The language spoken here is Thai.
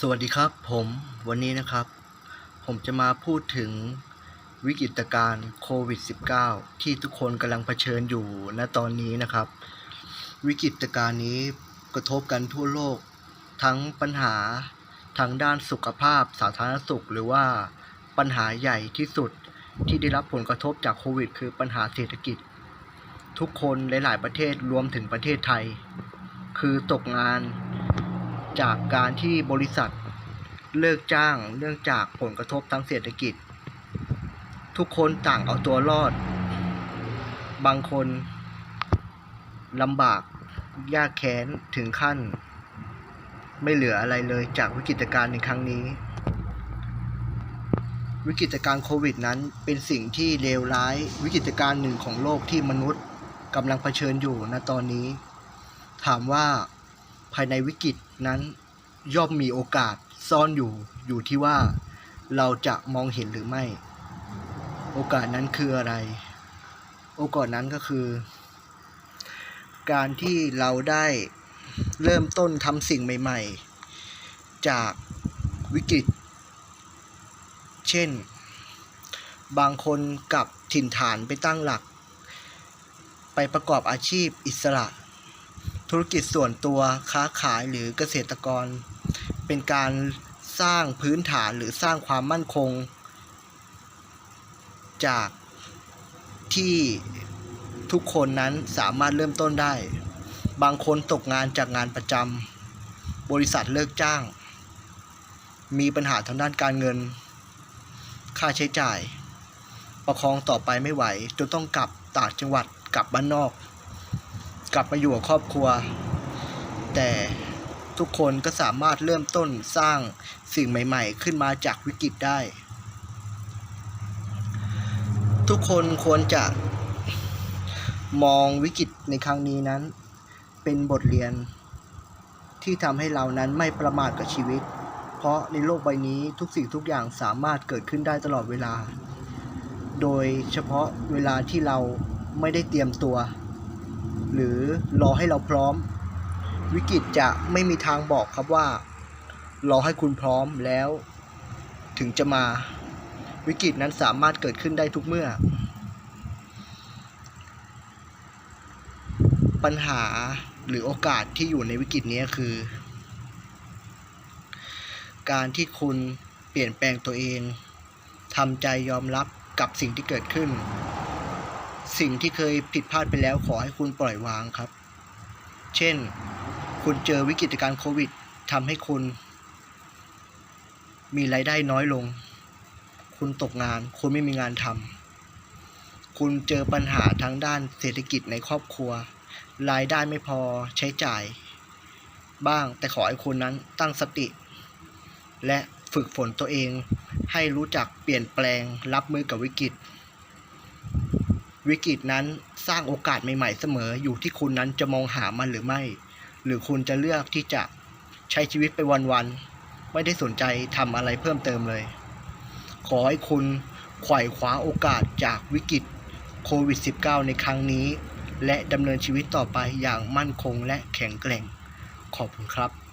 สวัสดีครับผมวันนี้นะครับ ผมจะมาพูดถึงวิกฤตการณ์โควิด -19 ที่ทุกคนกำลังเผชิญอยู่ณตอนนี้นะครับ วิกฤตการณ์นี้กระทบกันทั่วโลก ทั้งปัญหาทางด้านสุขภาพสาธารณสุข หรือว่าปัญหาใหญ่ที่สุดที่ได้รับผลกระทบจากโควิด คือปัญหาเศรษฐกิจ ทุกคนหลาย ๆ ประเทศรวมถึงประเทศไทย คือตกงาน จากการที่บริษัทเลิกจ้างเนื่องจากผลกระทบทางเศรษฐกิจ ทุกคนต่างเอาตัวรอด บางคนลำบากยากแค้นถึงขั้น ไม่เหลืออะไรเลยจากวิกฤตการณ์ในครั้งนี้ วิกฤตการณ์โควิดนั้นเป็นสิ่งที่เลวร้ายวิกฤตการณ์หนึ่งของโลกที่มนุษย์กำลังเผชิญอยู่ณตอนนี้ ถามว่า ภายในวิกฤตนั้นย่อมมีโอกาสซ่อนอยู่อยู่ที่ว่าเราจะมองเห็นหรือไม่ โอกาสนั้นคืออะไร โอกาสนั้นก็คือ การที่เราได้เริ่มต้นทำสิ่งใหม่ ๆ จากวิกฤต เช่น บางคนกลับถิ่นฐานไปตั้งหลัก ไปประกอบอาชีพอิสระ ธุรกิจส่วนตัวค้าขายหรือเกษตรกร เป็นการสร้างพื้นฐานหรือสร้างความมั่นคง จากที่ทุกคนนั้นสามารถเริ่มต้นได้ บางคนตกงานจากงานประจำบริษัทเลิกจ้าง มีปัญหาทางด้านการเงิน ค่าใช้จ่าย ประคองต่อไปไม่ไหวจนต้องกลับต่างจังหวัดกลับบ้านนอก กลับมาอยู่กับครอบครัว แต่ทุกคนก็สามารถเริ่มต้นสร้างสิ่งใหม่ ๆ ขึ้นมาจากวิกฤตได้ ทุกคนควรจะมองวิกฤตในครั้งนี้นั้น เป็นบทเรียน ที่ทำให้เรานั้นไม่ประมาทกับชีวิต เพราะในโลกใบนี้ทุกสิ่งทุกอย่างสามารถเกิดขึ้นได้ตลอดเวลา โดยเฉพาะเวลาที่เราไม่ได้เตรียมตัว หรือรอให้เราพร้อม วิกฤตจะไม่มีทางบอกครับว่า รอให้คุณพร้อมแล้ว ถึงจะมา วิกฤตนั้นสามารถเกิดขึ้นได้ทุกเมื่อ ปัญหาหรือโอกาสที่อยู่ในวิกฤตนี้คือ การที่คุณเปลี่ยนแปลงตัวเองทำใจยอมรับกับสิ่งที่เกิดขึ้น สิ่งที่เคยผิดพลาดไปแล้วขอให้คุณปล่อยวางครับ เช่น คุณเจอวิกฤตการณ์โควิดทำให้คุณ มีรายได้น้อยลง คุณตกงาน คุณไม่มีงานทำคุณเจอปัญหาทางด้านเศรษฐกิจในครอบครัว รายได้ไม่พอใช้จ่าย บ้างแต่ขอให้คุณนั้นตั้งสติ และฝึกฝนตัวเองให้รู้จักเปลี่ยนแปลงรับมือกับวิกฤต วิกฤตนั้นสร้างโอกาสใหม่ๆเสมออยู่ที่คุณนั้นจะมองหามันหรือไม่ หรือคุณจะเลือกที่จะใช้ชีวิตไปวันๆไม่ได้สนใจทำอะไรเพิ่มเติมเลย ขอให้คุณไขว่คว้าโอกาสจากวิกฤตโควิด -19 ในครั้งนี้ และดำเนินชีวิตต่อไปอย่างมั่นคงและแข็งแกร่ง ขอบคุณครับ